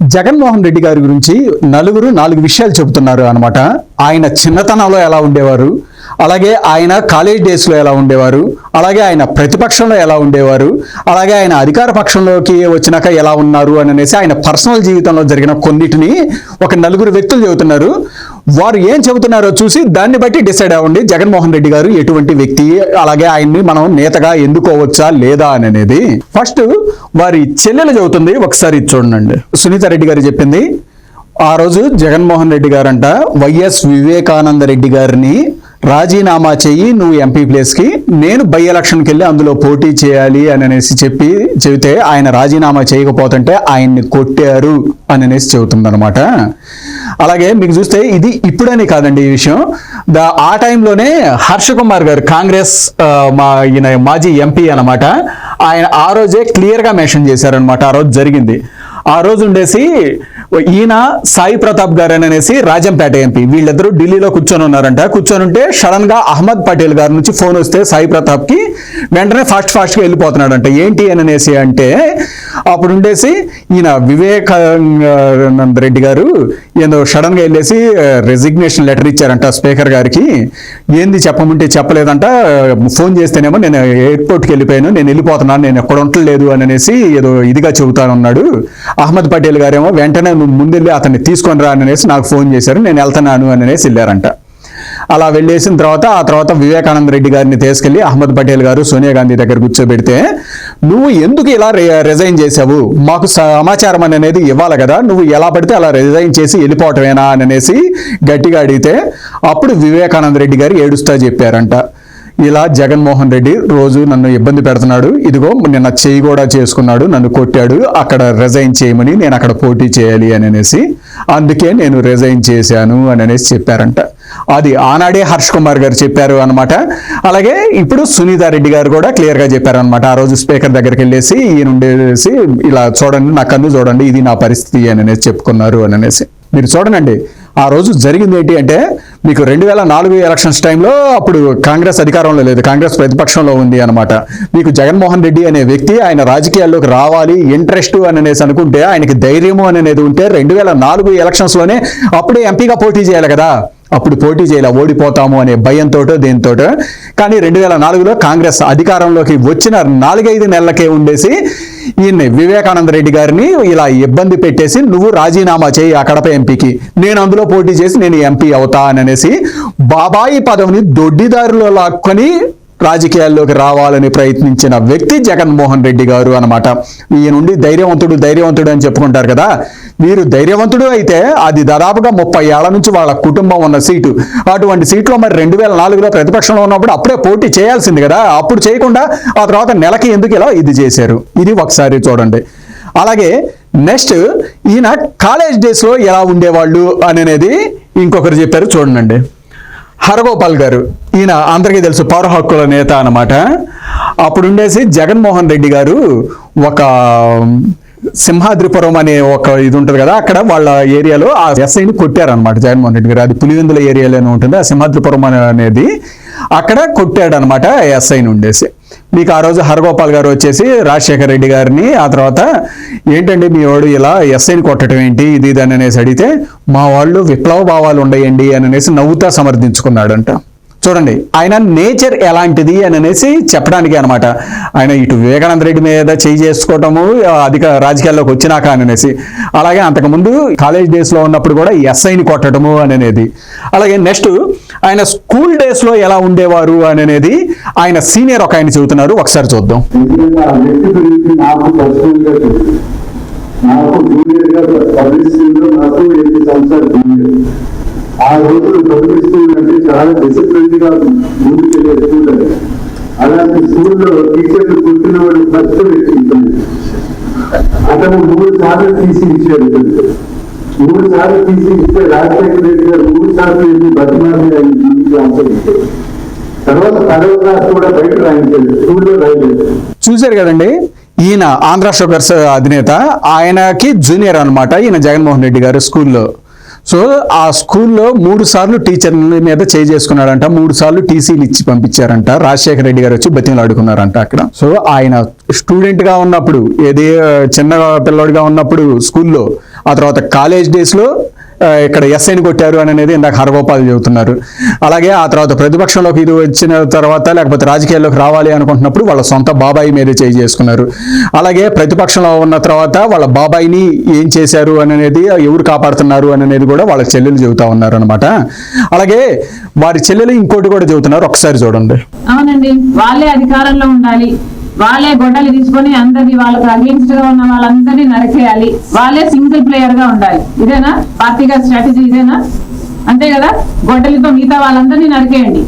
జగన్మోహన్ రెడ్డి గారి గురించి నలుగురు నాలుగు విషయాలు చెబుతున్నారు అనమాట ఆయన చిన్నతనంలో ఎలా ఉండేవారు? అలాగే ఆయన కాలేజ్ డేస్లో ఎలా ఉండేవారు? అలాగే ఆయన ప్రతిపక్షంలో ఎలా ఉండేవారు? అలాగే ఆయన అధికార పక్షంలోకి వచ్చినాక ఎలా ఉన్నారు అని అనేసి ఆయన పర్సనల్ జీవితంలో జరిగిన కొన్నిటిని ఒక నలుగురు వ్యక్తులు చెబుతున్నారు. వారు ఏం చెబుతున్నారో చూసి దాన్ని బట్టి డిసైడ్ అవ్వండి. జగన్మోహన్ రెడ్డి గారు ఎటువంటి వ్యక్తి? అలాగే ఆయన్ని మనం నేతగా ఎందుకోవచ్చా లేదా అని అనేది. ఫస్ట్ వారి చెల్లెలు చెబుతుంది. ఒకసారి చూడండి. సునీత రెడ్డి గారు చెప్పింది. ఆ రోజు జగన్మోహన్ రెడ్డి గారంట వైఎస్ వివేకానంద రెడ్డి గారిని రాజీనామా చెయ్యి నువ్వు ఎంపీ ప్లేస్కి నేను బై ఎలక్షన్కి వెళ్ళి అందులో పోటీ చేయాలి అని అనేసి చెప్పి చెబితే ఆయన రాజీనామా చేయకపోతుంటే ఆయన్ని కొట్టారు అని అనేసి చెబుతుందనమాట అలాగే మీకు చూస్తే ఇది ఇప్పుడని కాదండి ఈ విషయం. దా ఆ టైంలోనే హర్ష కుమార్ గారు కాంగ్రెస్ మా ఈయన మాజీ ఎంపీ అన్నమాట. ఆయన ఆ రోజే క్లియర్గా మెన్షన్ చేశారనమాట ఆ రోజు జరిగింది. ఆ రోజు ఉండేసి ఈయన సాయి ప్రతాప్ గారు అని అనేసి రాజంపేట ఎంపీ. వీళ్ళిద్దరూ ఢిల్లీలో కూర్చొని ఉన్నారంట. కూర్చొని ఉంటే సడన్గా అహ్మద్ పటేల్ గారి నుంచి ఫోన్ వస్తే సాయి ప్రతాప్కి వెంటనే ఫాస్ట్ ఫాస్ట్గా వెళ్ళిపోతున్నాడంట. ఏంటి అని అనేసి అంటే అప్పుడు ఉండేసి ఈయన వివేకానంద రెడ్డి గారు ఏదో సడన్గా వెళ్ళేసి రెసిగ్నేషన్ లెటర్ ఇచ్చారంట స్పీకర్ గారికి. ఏంది చెప్పమంటే చెప్పలేదంట. ఫోన్ చేస్తేనేమో నేను ఎయిర్పోర్ట్కి వెళ్ళిపోయాను నేను వెళ్ళిపోతున్నాను నేను ఎక్కడ ఉండలేదు అని అనేసి ఏదో ఇదిగా చెబుతానున్నాడు. అహ్మద్ పటేల్ గారేమో వెంటనే నువ్వు ముందెళ్ళి అతన్ని తీసుకొని రా అని అనేసి నాకు ఫోన్ చేశారు నేను వెళ్తున్నాను అని అనేసి వెళ్ళారంట. అలా వెళ్ళేసిన తర్వాత ఆ తర్వాత వివేకానంద రెడ్డి గారిని తీసుకెళ్ళి అహ్మద్ పటేల్ గారు సోనియా గాంధీ దగ్గర కూర్చోబెడితే నువ్వు ఎందుకు ఇలా రి- రిజైన్ చేసావు మాకు సమాచారం అనేది ఇవ్వాలి కదా. నువ్వు ఎలా పడితే అలా రిజైన్ చేసి వెళ్ళిపోవటమేనా? అని అనేసి గట్టిగా అడిగితే అప్పుడు వివేకానంద రెడ్డి గారు ఏడుస్తా చెప్పారంట. ఇలా జగన్మోహన్ రెడ్డి రోజు నన్ను ఇబ్బంది పెడుతున్నాడు. ఇదిగో నిన్న చేయి కూడా చేసుకున్నాడు నన్ను కొట్టాడు అక్కడ రిజైన్ చేయమని నేను అక్కడ పోటీ చేయాలి అని అనేసి అందుకే నేను రిజైన్ చేశాను అని అనేసి చెప్పారంట. అది ఆనాడే హర్ష్ కుమార్ గారు చెప్పారు అనమాట అలాగే ఇప్పుడు సునీతారెడ్డి గారు కూడా క్లియర్గా చెప్పారు అనమాట ఆ రోజు స్పీకర్ దగ్గరికి వెళ్ళేసి ఈయన ఉండేసి ఇలా చూడండి నా కన్ను చూడండి ఇది నా పరిస్థితి అని అనేసి చెప్పుకున్నారు అని అనేసి. మీరు చూడనండి ఆ రోజు జరిగింది ఏంటి అంటే మీకు రెండు వేల నాలుగు ఎలక్షన్స్ టైంలో అప్పుడు కాంగ్రెస్ అధికారంలో లేదు. కాంగ్రెస్ ప్రతిపక్షంలో ఉంది అనమాట మీకు జగన్మోహన్ రెడ్డి అనే వ్యక్తి ఆయన రాజకీయాల్లోకి రావాలి ఇంట్రెస్ట్ అని అనేసి అనుకుంటే ఆయనకి ధైర్యము అని అనేది ఉంటే రెండు వేల నాలుగు ఎలక్షన్స్లోనే అప్పుడే ఎంపీగా పోటీ చేయాలి కదా. అప్పుడు పోటీ చేయాలి ఓడిపోతాము అనే భయంతో దీంతో కానీ రెండు వేల నాలుగులో కాంగ్రెస్ అధికారంలోకి వచ్చిన నాలుగైదు నెలలకే ఉండేసి ఈయన్ని వివేకానంద రెడ్డి గారిని ఇలా ఇబ్బంది పెట్టేసి నువ్వు రాజీనామా చేయి ఆ కడప ఎంపీకి. నేను అందులో పోటీ చేసి నేను ఎంపీ అవుతా అని అనేసి బాబాయి పదవిని దొడ్డిదారిలో లాక్కొని రాజకీయాల్లోకి రావాలని ప్రయత్నించిన వ్యక్తి జగన్మోహన్ రెడ్డి గారు అనమాట ఈయనుండి ధైర్యవంతుడు ధైర్యవంతుడు అని చెప్పుకుంటారు కదా. వీరు ధైర్యవంతుడు అయితే అది దాదాపుగా ముప్పై ఏళ్ళ నుంచి వాళ్ళ కుటుంబం ఉన్న సీటు. అటువంటి సీట్లో మరి రెండు వేల నాలుగులో ప్రతిపక్షంలో ఉన్నప్పుడు అప్పుడే పోటీ చేయాల్సింది కదా. అప్పుడు చేయకుండా ఆ తర్వాత నెలకి ఎందుకు ఇలా ఇది చేశారు? ఇది ఒకసారి చూడండి. అలాగే నెక్స్ట్ ఈయన కాలేజ్ డేస్లో ఎలా ఉండేవాళ్ళు అనేది ఇంకొకరు చెప్పారు చూడండి. హరగోపాల్ గారు ఈయన అందరికీ తెలుసు పౌర హక్కుల నేత అనమాట అప్పుడుండేసి జగన్మోహన్ రెడ్డి గారు ఒక సింహాద్రిపురం అనే ఒక ఇది ఉంటుంది కదా అక్కడ వాళ్ళ ఏరియాలో ఆ ఎస్ఐని కొట్టారనమాట జగన్మోహన్ రెడ్డి గారు. అది పులివెందుల ఏరియాలోనే ఉంటుంది ఆ సింహాద్రిపురం అనేది అక్కడ కొట్టాడనమాట ఎస్ఐని ఉండేసి. మీకు ఆ రోజు హరగోపాల్ గారు వచ్చేసి రాజశేఖర రెడ్డి గారిని ఆ తర్వాత ఏంటండి మీ వాడు ఇలా ఎస్ఐని కొట్టడం ఏంటి ఇది ఇది అని అనేసి అడిగితే మా వాళ్ళు విప్లవ భావాలు ఉండయండి అని అనేసి నవ్వుతా సమర్థించుకున్నాడంట. చూడండి ఆయన నేచర్ ఎలాంటిది అని అనేసి చెప్పడానికి అనమాట ఆయన ఇటు వివేకానంద రెడ్డి మీద చేయి చేసుకోవటము అధిక రాజకీయాల్లోకి వచ్చినాక అని అనేసి. అలాగే అంతకుముందు కాలేజ్ డేస్లో ఉన్నప్పుడు కూడా ఎస్ఐని కొట్టడము అని అనేది. అలాగే నెక్స్ట్ ఆయన స్కూల్ డేస్లో ఎలా ఉండేవారు అని అనేది ఆయన సీనియర్ ఒక ఆయన చెబుతున్నారు. ఒకసారి చూద్దాం. ఆ నాకు జూనియర్గా నాకు ఎనిమిది సంవత్సరాలు జూనియర్ ఆ చాలా డిసిప్లిన్గా ముందుకెళ్ళే స్కూల్ అది అలాంటి స్కూల్లో టీచర్లు కూర్చున్న వాడు ఫస్ట్ వ్యక్తి అతను మూడు సార్లు తీసి ఇచ్చాడు మూడు సార్లు తీసి ఇస్తే రాజశేఖర రెడ్డి గారు మూడు సార్లు వెళ్ళి బతిమాలి ఆయన జీవితం తర్వాత పదవ క్లాస్ కూడా బయట రాయించాడు స్కూల్లో రాయలేదు. చూశారు కదండి ఈయన ఆంధ్ర షుగర్స్ అధినేత ఆయనకి జూనియర్ అనమాట ఈయన జగన్మోహన్ రెడ్డి గారు స్కూల్లో. సో ఆ స్కూల్లో మూడు సార్లు టీచర్ల మీద చేయి చేసుకున్నాడంట మూడు సార్లు టీసీలు ఇచ్చి పంపించారంట. రాజశేఖర రెడ్డి గారు వచ్చి బతిమలు ఆడుకున్నారంట అక్కడ. సో ఆయన స్టూడెంట్గా ఉన్నప్పుడు ఏది చిన్న పిల్లోడిగా ఉన్నప్పుడు స్కూల్లో ఆ తర్వాత కాలేజ్ డేస్లో ఇక్కడ ఎస్ఐని కొట్టారు అని అనేది ఇందాక హరగోపాల్ చెబుతున్నారు. అలాగే ఆ తర్వాత ప్రతిపక్షంలోకి ఇది వచ్చిన తర్వాత లేకపోతే రాజకీయాల్లోకి రావాలి అనుకుంటున్నప్పుడు వాళ్ళ సొంత బాబాయి మీద చేయి చేసుకున్నారు. అలాగే ప్రతిపక్షంలో ఉన్న తర్వాత వాళ్ళ బాబాయిని ఏం చేశారు అని అనేది ఎవరు కాపాడుతున్నారు అని అనేది కూడా వాళ్ళ చెల్లెలు చెబుతా ఉన్నారు అనమాట అలాగే వారి చెల్లెలు ఇంకోటి కూడా చెబుతున్నారు. ఒకసారి చూడండి. అవునండి వాళ్ళే అధికారంలో ఉండాలి. వాళ్ళే గొడ్డలు తీసుకొని అందరినీ వాళ్ళకి అగేన్స్ట్గా ఉన్న వాళ్ళందరినీ నరికేయాలి. వాళ్ళే సింగిల్ ప్లేయర్గా ఉండాలి. ఇదేనా? పార్టీగా స్ట్రాటజీ ఇదేనా? అంతే కదా? గొడ్డలితో మిగతా వాళ్ళందరినీ నరికేయండి.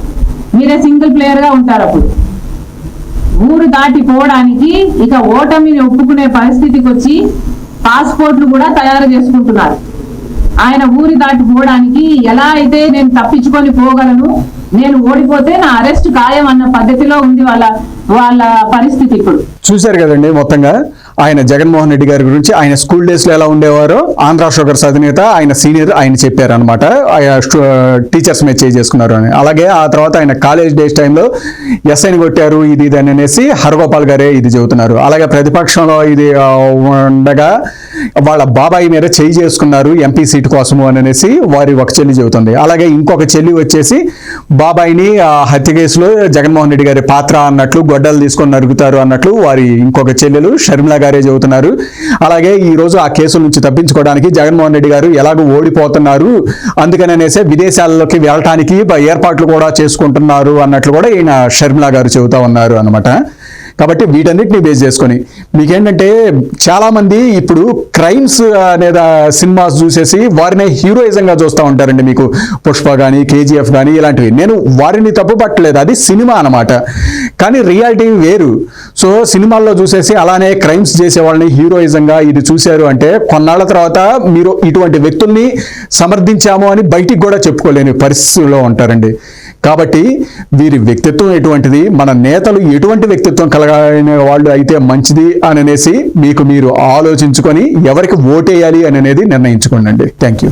మీరే సింగిల్ ప్లేయర్గా ఉంటారు అప్పుడు. ఊరు దాటిపోవడానికి ఇక ఓటమిని ఒప్పుకునే పరిస్థితికి వచ్చి పాస్పోర్ట్లు కూడా తయారు చేసుకుంటున్నారు. ఆయన ఊరి దాటి పోవడానికి ఎలా అయితే నేను తప్పించుకొని పోగలను నేను ఓడిపోతే నా అరెస్ట్ ఖాయం అన్న పద్ధతిలో ఉంది వాళ్ళ వాళ్ళ పరిస్థితి ఇప్పుడు. చూశారు కదండి మొత్తంగా? ఆయన జగన్మోహన్ రెడ్డి గారి గురించి ఆయన స్కూల్ డేస్లో ఎలా ఉండేవారో? ఆంధ్ర షుగర్స్ అధినేత ఆయన సీనియర్ ఆయన చెప్పారు అనమాట టీచర్స్ మీద చేంజ్ చేసుకున్నారు అని. అలాగే ఆ తర్వాత ఆయన కాలేజ్ డేస్ టైంలో ఎస్ఐని కొట్టారు ఇది ఇది అని అనేసి హరగోపాల్ గారే ఇది చెబుతున్నారు. అలాగే ప్రతిపక్షంలో ఇది ఉండగా వాళ్ళ బాబాయి మీద చేయి చేసుకున్నారు ఎంపీ సీట్ కోసము అని అనేసి వారి ఒక చెల్లి చెబుతుంది. అలాగే ఇంకొక చెల్లి వచ్చేసి బాబాయిని హత్య కేసులో జగన్మోహన్ రెడ్డి గారి పాత్ర అన్నట్లు గొడ్డలు తీసుకొని నరుగుతారు అన్నట్లు వారి ఇంకొక చెల్లెలు షర్మిల గారే చెబుతున్నారు. అలాగే ఈ రోజు ఆ కేసు నుంచి తప్పించుకోవడానికి జగన్మోహన్ రెడ్డి గారు ఎలాగో ఓడిపోతున్నారు. అందుకననేసే విదేశాల్లోకి వెళ్ళటానికి ఏర్పాట్లు కూడా చేసుకుంటున్నారు అన్నట్లు కూడా ఈయన షర్మిలా గారు చెబుతా ఉన్నారు అన్నమాట. కాబట్టి వీటన్నిటిని బేస్ చేసుకొని. మీకేంటంటే చాలామంది ఇప్పుడు క్రైమ్స్ అనే సినిమాస్ చూసేసి వారిని హీరోయిజంగా చూస్తూ ఉంటారండి మీకు. పుష్ప కానీ కేజీఎఫ్ కానీ ఇలాంటివి. నేను వారిని తప్పు పట్టలేదు. అది సినిమా అన్నమాట. కానీ రియాలిటీ వేరు. సో సినిమాల్లో చూసేసి అలానే క్రైమ్స్ చేసే వాళ్ళని హీరోయిజంగా ఇది చూశారు అంటే కొన్నాళ్ళ తర్వాత మీరు ఇటువంటి వ్యక్తుల్ని సమర్థించాము అని బయటికి కూడా చెప్పుకోలేని పరిస్థితిలో ఉంటారండి. కాబట్టి వీరి వ్యక్తిత్వం ఎటువంటిది? మన నేతలు ఎటువంటి వ్యక్తిత్వం కలగిన వాళ్ళు అయితే మంచిది అని అనేసి మీకు మీరు ఆలోచించుకొని ఎవరికి ఓటేయాలి అని అనేది నిర్ణయించుకోండి థ్యాంక్ యూ